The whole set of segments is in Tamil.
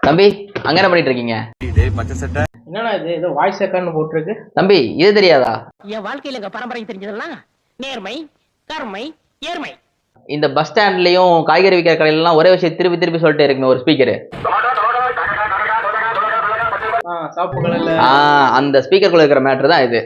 தம்பி அங்க என்ன பண்ணிட்டு இருக்கீங்க என்னடா இது ஏதோ வாய்ஸ் ரெக்கார்ட்னு போட்டிருக்கு. தம்பி இது தெரியாதா? என் வாழ்க்கையில எங்க பரம்பரை தெரிஞ்சதெல்லாம் நேர்மை கருமை ஏர்மை இந்த பஸ் ஸ்டாண்ட்லயும் காய்கறி விற்கிற கடையிலலாம் ஒரே விஷயம் திருப்பி திருப்பி சொல்லிட்டே இருக்குமே ஒரு ஸ்பீக்கர் ஆ சாப்பு ஆ அந்த ஸ்பீக்கருக்குள்ள இருக்கிற மேட்ரு தான் இது.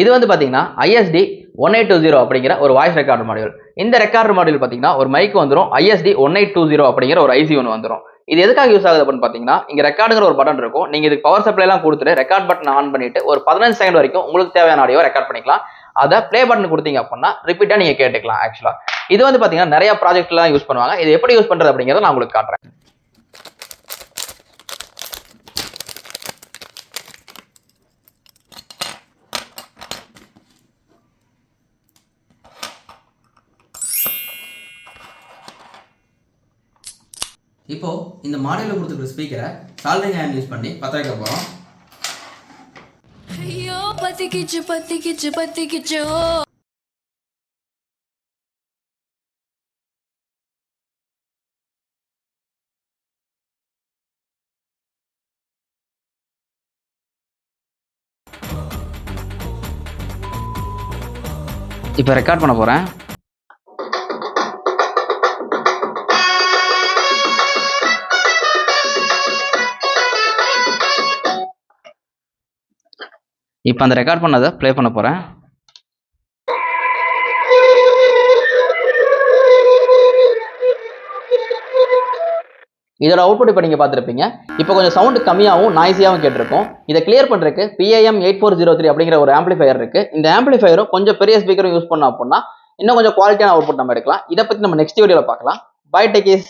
இது வந்து பார்த்தீங்கன்னா ISD one eight two zero அப்படிங்கிற ஒரு வாய்ஸ் ரெக்கார்டர் மாடியூல் இந்த ரெக்கார்டர் மாடியூல் பார்த்தீங்கன்னா ஒரு மைக் வந்துடும் ISD one eight two zero அப்படிங்கிற ஒரு ஐசி ஒன்று வந்துடும் இது எதுக்காக யூஸ் ஆகுது அப்படின்னு பார்த்தீங்கன்னா இங்க ரெக்கார்டுங்கிற ஒரு பட்டன் இருக்கும். நீங்க இதுக்கு பவர் சப்ளை எல்லாம் கொடுத்துட்டு ரெக்கார்ட் பட்டன் ஆன் பண்ணிட்டு ஒரு பதினஞ்சு செகண்ட் வரைக்கும் உங்களுக்கு தேவையான ஆடியோ ரெக்கார்ட் பண்ணிக்கலாம். அதை ப்ளே பட்டன் கொடுத்தீங்க அப்படின்னா ரிப்பீட்டா நீங்க கேட்டுக்கலாம் ஆக்சுவலா இது வந்து பாத்தீங்கன்னா நிறைய ப்ராஜெக்ட்லாம் யூஸ் பண்ணுவாங்க. இது எப்படி யூஸ் பண்றது அப்படிங்கறத நான் உங்களுக்கு காட்டுறேன். இப்போ இந்த மாடலில் கொடுத்துருக்க ஸ்பீக்கரை சால்விங் ஹேண்ட் யூஸ் பண்ணி பற்ற வைக்க போகிறோம் ஐயோ பத்திக்கிச்சு பத்திக்கிச்சு பத்திக்கிச்சு. இப்போ ரெக்கார்ட் பண்ண போகிறேன் இப்போ அந்த ரெக்கார்ட் பண்ணதை ப்ளே பண்ண போகிறேன் இதோட அவுட்புட் இப்போ நீங்கள் பார்த்துருப்பீங்க. இப்போ கொஞ்சம் சவுண்டு கம்மியாகவும் நாய்ஸியாகவும் கேட்டிருக்கும். இதை கிளியர் பண்ணுறதுக்கு PAM eight four zero three அப்படிங்கிற ஒரு ஆம்பிளிஃபயர் இருக்கு. இந்த ஆம்பிளிஃபயரும் கொஞ்சம் பெரிய ஸ்பீக்கரும் யூஸ் பண்ணோம் அப்படின்னா இன்னும் கொஞ்சம் குவாலிட்டியான அவுட்புட் நம்ம எடுக்கலாம். இதை பற்றி நம்ம நெக்ஸ்ட் வீடியோவில் பார்க்கலாம். By techies